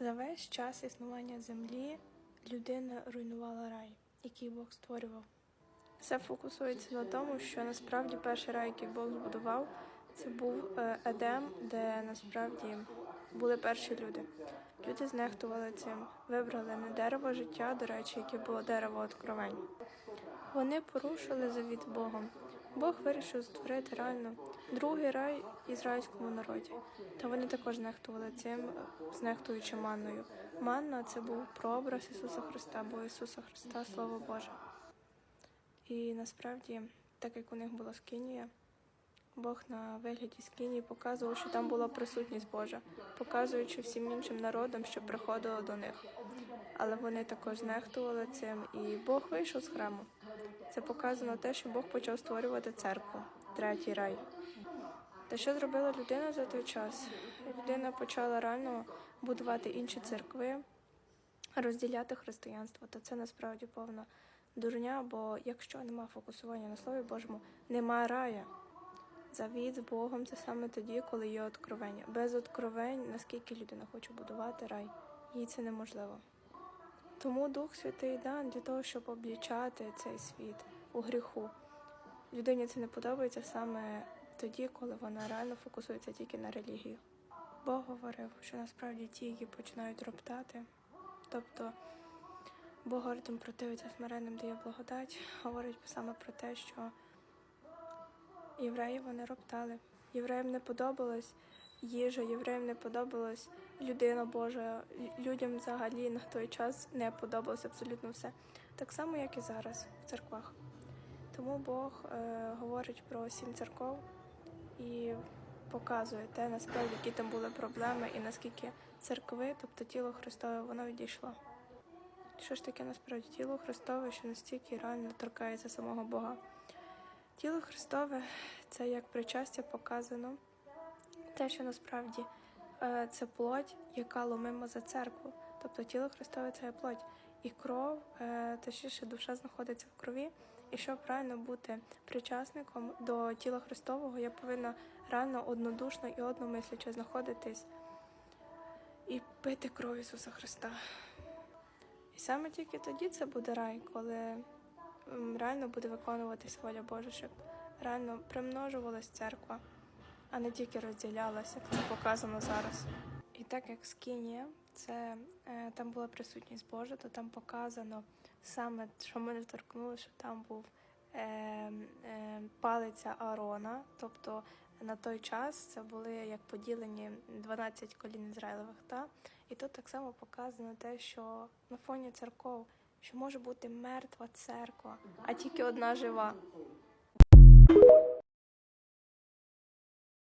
За весь час існування землі людина руйнувала рай, який Бог створював. Все фокусується на тому, що насправді перший рай, який Бог збудував, це був е, Едем, де насправді були перші люди. Люди знехтували цим, вибрали не дерево життя, до речі, яке було дерево откровень. Вони порушили завіт Богом. Бог вирішив створити реально другий рай ізраїльському народі. Та вони також знехтували цим, знехтуючи манною. Манна це був прообраз Ісуса Христа, бо Ісуса Христа Слово Боже. І насправді, так як у них була скинія, Бог на вигляді скинії показував, що там була присутність Божа, показуючи всім іншим народам, що приходило до них. Але вони також знехтували цим, і Бог вийшов з храму. Це показано те, що Бог почав створювати церкву, третій рай. Та що зробила людина за той час? Людина почала реально будувати інші церкви, розділяти християнство. Та це насправді повна дурня, бо якщо нема фокусування на Слові Божому, нема рая. Завіт з Богом це саме тоді, коли є откровення. Без откровень, наскільки людина хоче будувати рай, їй це неможливо. Тому Дух Святий дан для того, щоб облічати цей світ у гріху. Людині це не подобається саме тоді, коли вона реально фокусується тільки на релігію. Бог говорив, що насправді ті, які починають роптати, тобто Бог гордим противиться смиренним дає благодать, говорить саме про те, що євреї вони роптали. Євреям не подобалась їжа, євреям не подобалась людина Божа. Людям взагалі на той час не подобалось абсолютно все. Так само, як і зараз в церквах. Тому Бог е, говорить про сім церков і показує те, насправді, які там були проблеми, і наскільки церкви, тобто тіло Христове, воно відійшло. Що ж таке насправді тіло Христове, що настільки реально торкається самого Бога? Тіло Христове це як причастя показано, те, що насправді е, це плоть, яка ломима за церкву. Тобто тіло Христове це плоть. І кров, е, точніше, душа знаходиться в крові. І щоб правильно бути причасником до тіла Христового, я повинна реально однодушно і одномисляче знаходитись і пити кров Ісуса Христа. І саме тільки тоді це буде рай, коли реально буде виконуватись воля Божа, щоб реально примножувалась церква, а не тільки розділялася, як це показано зараз. І так як скинія, це е, там була присутність Божа, то там показано саме, що ми не торкнули, що там був е, е, палиця Аарона, тобто на той час це були як поділені 12 колін Ізраїлевих. Та? І тут так само показано те, що на фоні церков, що може бути мертва церква, а тільки одна жива.